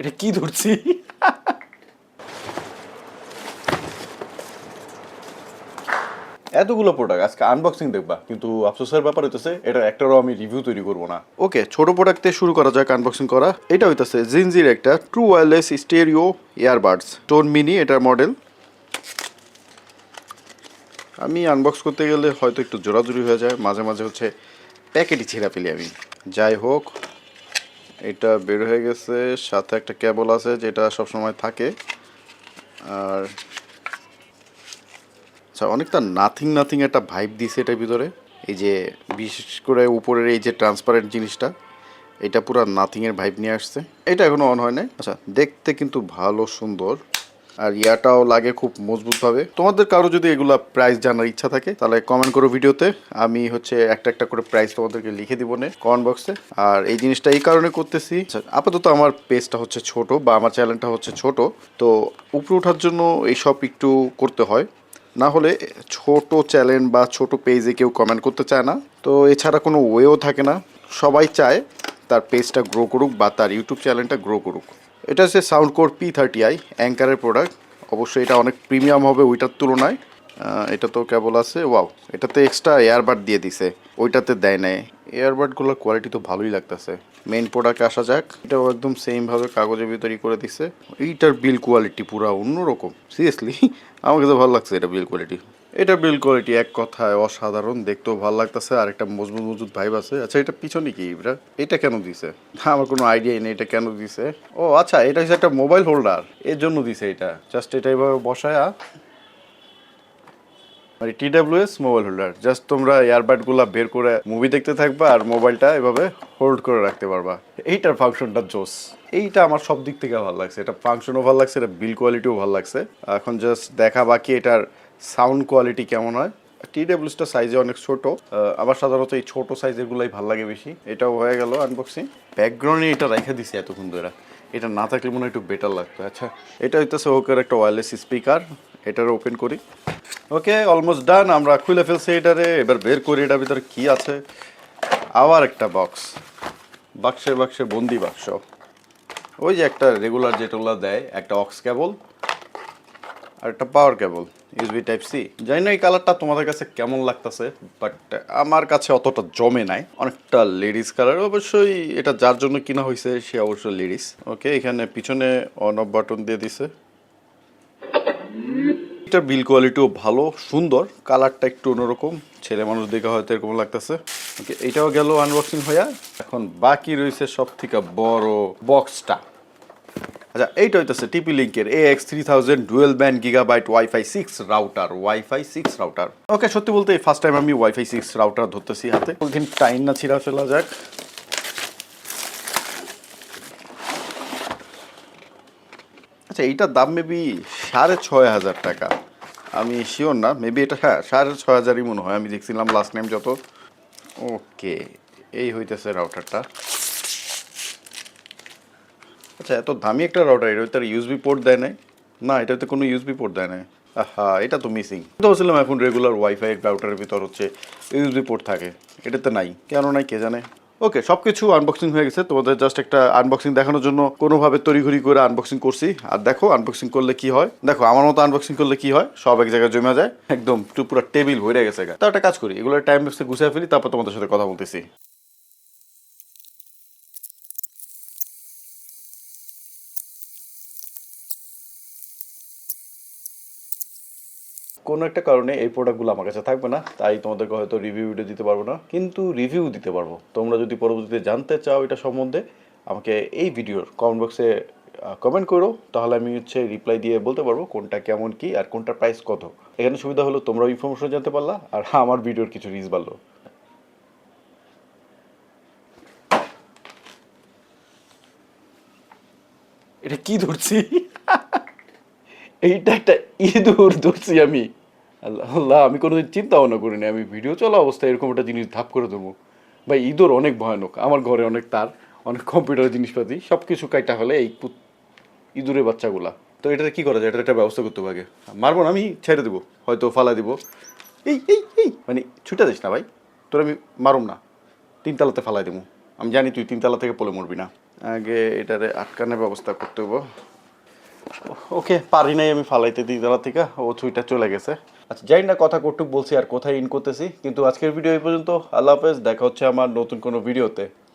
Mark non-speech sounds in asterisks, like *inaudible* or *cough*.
এটা কি ধরছি? এতগুলো প্রোডাক্ট আজকে আনবক্সিং দেখবা কিন্তু আফসোসের ব্যাপার হইতেছে এটা একটারও আমি রিভিউ তৈরি করব না। ওকে ছোট প্রোডাক্ট দিয়ে শুরু করা যাক আনবক্সিং করা। এটা হইতেছে জিনজির একটা true wireless stereo earbuds tone mini এটার মডেল আমি আনবক্স করতে গেলে হয়তো একটু জোরাজুরি হয়ে যায় মাঝে মাঝে হচ্ছে প্যাকেটই ছেঁড়া ফেলি আমি। যাই হোক। এটা বের হয়ে গেছে। সাথে একটা কেবল আছে যেটা সবসময় থাকে। আর আচ্ছা অনেকটা নাথিং নাথিং একটা ভাইব দিছে এটার ভিতরে। এই যে বিশেষ করে উপরের এই যে ট্রান্সপারেন্ট জিনিসটা, এটা পুরো নাথিংয়ের ভাইব নিয়ে আসছে। এটা এখনও অন হয় নাই। আচ্ছা দেখতে কিন্তু ভালো সুন্দর। আর ইয়াটাও লাগে খুব মজবুতভাবে। তোমাদের কারও যদি এগুলা প্রাইস জানার ইচ্ছা থাকে তাহলে কমেন্ট করো ভিডিওতে। আমি হচ্ছে একটা একটা করে প্রাইস তোমাদেরকে লিখে দিব নে কমেন্ট বক্সে আর এই জিনিসটা এই কারণে করতেছি। আচ্ছা, আপাতত আমার পেজটা হচ্ছে ছোট বা আমার চ্যানেলটা হচ্ছে ছোট। তো উপরে ওঠার জন্য এইসব একটু করতে হয়। না হলে ছোট চ্যানেল বা ছোট পেজে কেউ কমেন্ট করতে চায় না। তো এছাড়া কোনো ওয়েও থাকে না। সবাই চায় তার পেজটা গ্রো করুক বা তার ইউটিউব চ্যানেলটা গ্রো করুক। এটা হচ্ছে sound core P thirty I অ্যাঙ্কারের product অবশ্যই এটা অনেক প্রিমিয়াম হবে ওইটার তুলনায়। এটা তো কেবল আছে, ওয়াও, এটাতে এক্সট্রা এয়ারবাড দিয়ে দিছে, ওইটাতে দেয় নাই। এয়ারবাডগুলোর কোয়ালিটি তো ভালোই লাগতেছে। মেইন প্রোডাক্টে আসা যাক, এটাও একদম সেমভাবে কাগজের ভিতরই করে দিছে। এইটার বিল কোয়ালিটি পুরো অন্যরকম সিরিয়াসলি আমাকে তো ভালো লাগছে এটা বিল কোয়ালিটি এটা বিল কোয়ালিটি এক কথায় অসাধারণ, দেখতেও ভালো লাগতেছে, আর একটা মজবুত মজবুত ভাইব আছে। আচ্ছা এটা পিছনে কি এটা এটা কেন দিছে? *laughs* আমার কোনো আইডিয়াই নেই, এটা কেন দিছে? ও আচ্ছা এটা হচ্ছে একটা মোবাইল হোল্ডার এর জন্য দিছে এটা। জাস্ট এটা এভাবে বসায়া মানে টিডাব্লিউএস মোবাইল হোল্ডার জাস্ট তোমরা ইয়ারবাডগুলো বের করে মুভি দেখতে থাকবা আর মোবাইলটা এভাবে হোল্ড করে রাখতে পারবা। এইটার ফাংশনটা জোস। এইটা আমার সব দিক থেকে ভালো লাগছে। এটা ফাংশনও ভালো লাগছে, এটা বিল কোয়ালিটিও ভালো লাগছে। এখন জাস্ট দেখা বাকি এটার সাউন্ড কোয়ালিটি কেমন হয়। টিডাব্লিউসটা সাইজে অনেক ছোট। আমার সাধারণত এই ছোট সাইজেরগুলোই ভালো লাগে বেশি। এটাও হয়ে গেল আনবক্সিং ব্যাকগ্রাউন্ডে এটা রেখে দিছি এতক্ষণ ধরে। এটা না থাকলে মনে হয় একটু বেটার লাগতো। আচ্ছা এটা হইতেছে ওকের একটা ওয়্যারলেস স্পিকার এটার ওপেন করি। ওকে অলমোস্ট ডান আমরা খুলে ফেলছি এটারে, এবার বের করি এটার ভিতরে কি আছে। আবার একটা বক্স বাক্সে বাক্সে বন্দি বাক্স ওই যে একটা রেগুলার যেটাগুলো দেয়, একটা অক্স কেবল আর একটা power cable USB type C জানি না এই কালারটা তোমাদের কাছে কেমন লাগতেছে বাট আমার কাছে অতটা জমে নাই। অনেকটা লেডিস কালার অবশ্যই এটা যার জন্য কিনা হয়েছে সে অবশ্যই লেডিস ওকে এখানে পিছনে অন অফ বাটন দিয়ে দিছে। এটার বিল কোয়ালিটিও ভালো, সুন্দর, কালারটা একটু অন্যরকম। ছেলে মানুষ দেখে হয়তো এরকম লাগতেছে। ওকে এইটাও গেল আনবক্সিং হইয়া। এখন বাকি রয়েছে সব থেকে বড় বক্সটা আচ্ছা এইটা হইতেছে টিপি লিঙ্কের A X three thousand dual band gigabyte wifi six router wifi six router okay, সত্যি বলতে ফার্স্ট টাইম আমি ওয়াইফাই সিক্স রাউটার ধরতেছি হাতে। দিন টাইম না ছিঁড়া ফেলা যাক। আচ্ছা এইটার দাম মেবি সাড়ে ছয় হাজার টাকা। আমি শিওর না মেবি এটা হ্যাঁ সাড়ে ছয় হাজারই মনে হয়, আমি দেখছিলাম লাস্ট টাইম যত। ওকে এই হইতেছে রাউটারটা আচ্ছা এত দামি একটা রাউটার এটা তার ইউএসবি পোর্ট দেয় নাই। না এটাতে কোনো ইউএসবি পোর্ট দেয় নাই। আহা, এটা তো মিসিং তো বলছিলাম এখন রেগুলার ওয়াইফাই রাউটারের ভিতর হচ্ছে ইউএসবি পোর্ট থাকে। এটাতে নাই, কেন নাই, কে জানে? ওকে সব কিছু আনবক্সিং হয়ে গেছে। তোমাদের জাস্ট একটা আনবক্সিং দেখানোর জন্য কোনোভাবে তড়িঘড়ি করে আনবক্সিং করছি। আর দেখো আনবক্সিং করলে কি হয়? দেখো, আমার মতো আনবক্সিং করলে কি হয়? সব এক জায়গায় জমে যায়। একদম পুরো টেবিল ভরে গেছে। তো একটা কাজ করি, এগুলো টাইম গুছিয়ে ফেলি, তারপর তোমাদের সাথে কথা বলতেছি। কোনো একটা কারণে এই প্রোডাক্টগুলো আমার কাছে থাকবে না, তাই তোমাদেরকে হয়তো রিভিউ ভিডিও দিতে পারব না, কিন্তু রিভিউ দিতে পারব। তোমরা যদি পরবর্তীতে জানতে চাও এটা সম্বন্ধে, আমাকে এই ভিডিওর কমেন্ট বক্সে কমেন্ট করো, তাহলে আমি হচ্ছে রিপ্লাই দিয়ে বলতে পারব কোনটা কেমন কি আর কোনটার প্রাইস কত। এখানে সুবিধা হলো তোমরাও ইনফরমেশন জানতে পারলা, আর আমার ভিডিওর কিছু রিচ বাড়লো। এটা কি ধরছি? এইটা একটা ইঁদুর ধরছি আমি। আল্লাহ, আমি কোনোদিন চিন্তা ভাবনা করিনি। আমি ভিডিও চলা অবস্থায় এরকম একটা জিনিস ধাপ করে দেবো। ভাই, ইঁদুর অনেক ভয়ানক। আমার ঘরে অনেক তার, অনেক কম্পিউটার জিনিসপাতি সব কিছু কাইটা হলে এই ইঁদুরের বাচ্চাগুলা। তো এটাতে কী করা যায়? এটা একটা ব্যবস্থা করতে হবে আগে। মারবো না, আমি ছেড়ে দেবো। হয়তো ফালা দিব। এই এই এই! মানে ছুটে যাস না ভাই। তোর আমি মারুম না। তিনতলাতে ফালাই দেবো। আমি জানি তুই তিনতলা থেকে পলে মরবি না। আগে এটারে আটকানোর ব্যবস্থা করতে হব। ওকে, পারি নাই আমি ফালাইতে দিই দাঁড়া থেকে। ও ছুইটা চলে গেছে। আচ্ছা জানি না কথা কটুক বলছি আর কোথায় ইন করতেছি, কিন্তু আজকের ভিডিও এই পর্যন্ত। আল্লাহ হাফেজ, দেখা হচ্ছে আমার নতুন কোনো ভিডিওতে